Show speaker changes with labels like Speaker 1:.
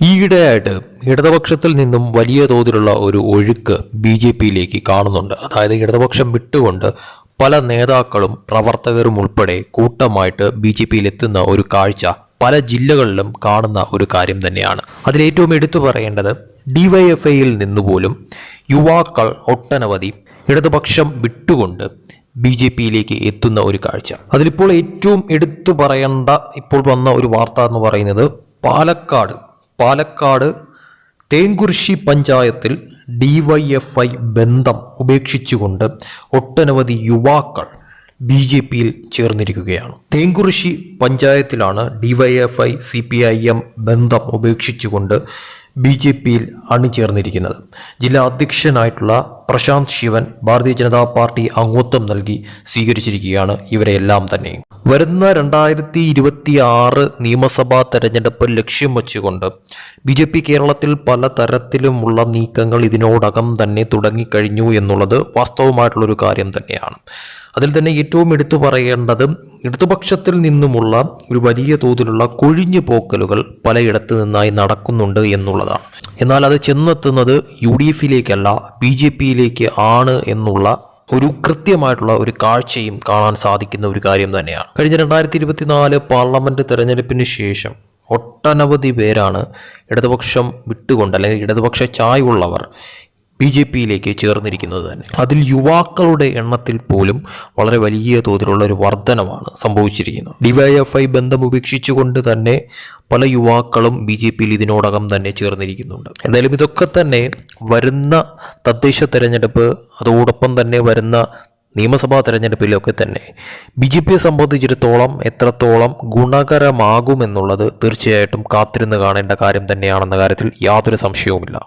Speaker 1: ഈയിടെയായിട്ട് ഇടതുപക്ഷത്തിൽ നിന്നും വലിയ തോതിലുള്ള ഒരു ഒഴുക്ക് ബി ജെ പിയിലേക്ക് കാണുന്നുണ്ട്. അതായത് ഇടതുപക്ഷം വിട്ടുകൊണ്ട് പല നേതാക്കളും പ്രവർത്തകരും ഉൾപ്പെടെ കൂട്ടമായിട്ട് ബി ജെ പിയിൽ എത്തുന്ന ഒരു കാഴ്ച പല ജില്ലകളിലും കാണുന്ന ഒരു കാര്യം തന്നെയാണ്. അതിലേറ്റവും എടുത്തു പറയേണ്ടത് ഡിവൈഎഫ്ഐയിൽ നിന്നുപോലും യുവാക്കൾ ഒട്ടനവധി ഇടതുപക്ഷം വിട്ടുകൊണ്ട് ബി ജെ പിയിലേക്ക് എത്തുന്ന ഒരു കാഴ്ച. അതിലിപ്പോൾ ഏറ്റവും എടുത്തു പറയേണ്ട ഇപ്പോൾ വന്ന ഒരു വാർത്ത എന്ന് പറയുന്നത് പാലക്കാട് പാലക്കാട് തേങ്കുർശി പഞ്ചായത്തിൽ ഡിവൈഎഫ്ഐ ബന്ധം ഉപേക്ഷിച്ചുകൊണ്ട് ഒട്ടനവധി യുവാക്കൾ ബി ജെ പിയിൽ ചേർന്നിരിക്കുകയാണ്. Thenkurissi പഞ്ചായത്തിലാണ് D Y F I C P I M ബന്ധം ഉപേക്ഷിച്ചുകൊണ്ട് ബി ജെ പിയിൽ അണിചേർന്നിരിക്കുന്നത്. ജില്ലാ അധ്യക്ഷനായിട്ടുള്ള പ്രശാന്ത് ശിവൻ ഭാരതീയ ജനതാ പാർട്ടി അംഗത്വം നൽകി സ്വീകരിച്ചിരിക്കുകയാണ് ഇവരെല്ലാം തന്നെ. വരുന്ന രണ്ടായിരത്തി ഇരുപത്തി ആറ് നിയമസഭാ തെരഞ്ഞെടുപ്പ് ലക്ഷ്യം വച്ചുകൊണ്ട് ബി ജെ പി കേരളത്തിൽ പല തരത്തിലുമുള്ള നീക്കങ്ങൾ ഇതിനോടകം തന്നെ തുടങ്ങിക്കഴിഞ്ഞു എന്നുള്ളത് വാസ്തവമായിട്ടുള്ളൊരു കാര്യം തന്നെയാണ്. അതിൽ തന്നെ ഏറ്റവും എടുത്തു പറയേണ്ടത് ഇടതുപക്ഷത്തിൽ നിന്നുമുള്ള ഒരു വലിയ തോതിലുള്ള കൊഴിഞ്ഞു പോക്കലുകൾ പലയിടത്തു നിന്നായി നടക്കുന്നുണ്ട് എന്നുള്ളതാണ്. എന്നാൽ അത് ചെന്നെത്തുന്നത് യു ഡി എഫിലേക്കല്ല ബി ജെ പിയിലേക്ക് ആണ് എന്നുള്ള ഒരു കൃത്യമായിട്ടുള്ള ഒരു കാഴ്ചയും കാണാൻ സാധിക്കുന്ന ഒരു കാര്യം തന്നെയാണ്. കഴിഞ്ഞ രണ്ടായിരത്തി ഇരുപത്തിനാല് പാർലമെന്റ് തെരഞ്ഞെടുപ്പിന് ശേഷം ഒട്ടനവധി പേരാണ് ഇടതുപക്ഷം വിട്ടുകൊണ്ട് അല്ലെങ്കിൽ ഇടതുപക്ഷ ചായ്വുള്ളവർ ബി ജെ പിയിലേക്ക് ചേർന്നിരിക്കുന്നത് തന്നെ. അതിൽ യുവാക്കളുടെ എണ്ണത്തിൽ പോലും വളരെ വലിയ തോതിലുള്ള ഒരു വർധനമാണ് സംഭവിച്ചിരിക്കുന്നത്. ഡിവൈഎഫ്ഐ ബന്ധം ഉപേക്ഷിച്ചുകൊണ്ട് തന്നെ പല യുവാക്കളും ബി ജെ പിയിൽ ഇതിനോടകം തന്നെ ചേർന്നിരിക്കുന്നുണ്ട്. എന്തായാലും ഇതൊക്കെ തന്നെ വരുന്ന തദ്ദേശ തെരഞ്ഞെടുപ്പ് അതോടൊപ്പം തന്നെ വരുന്ന നിയമസഭാ തെരഞ്ഞെടുപ്പിലൊക്കെ തന്നെ ബി ജെ പിയെ സംബന്ധിച്ചിടത്തോളം എത്രത്തോളം ഗുണകരമാകുമെന്നുള്ളത് തീർച്ചയായിട്ടും കാത്തിരുന്ന് കാണേണ്ട കാര്യം തന്നെയാണെന്ന കാര്യത്തിൽ യാതൊരു സംശയവുമില്ല.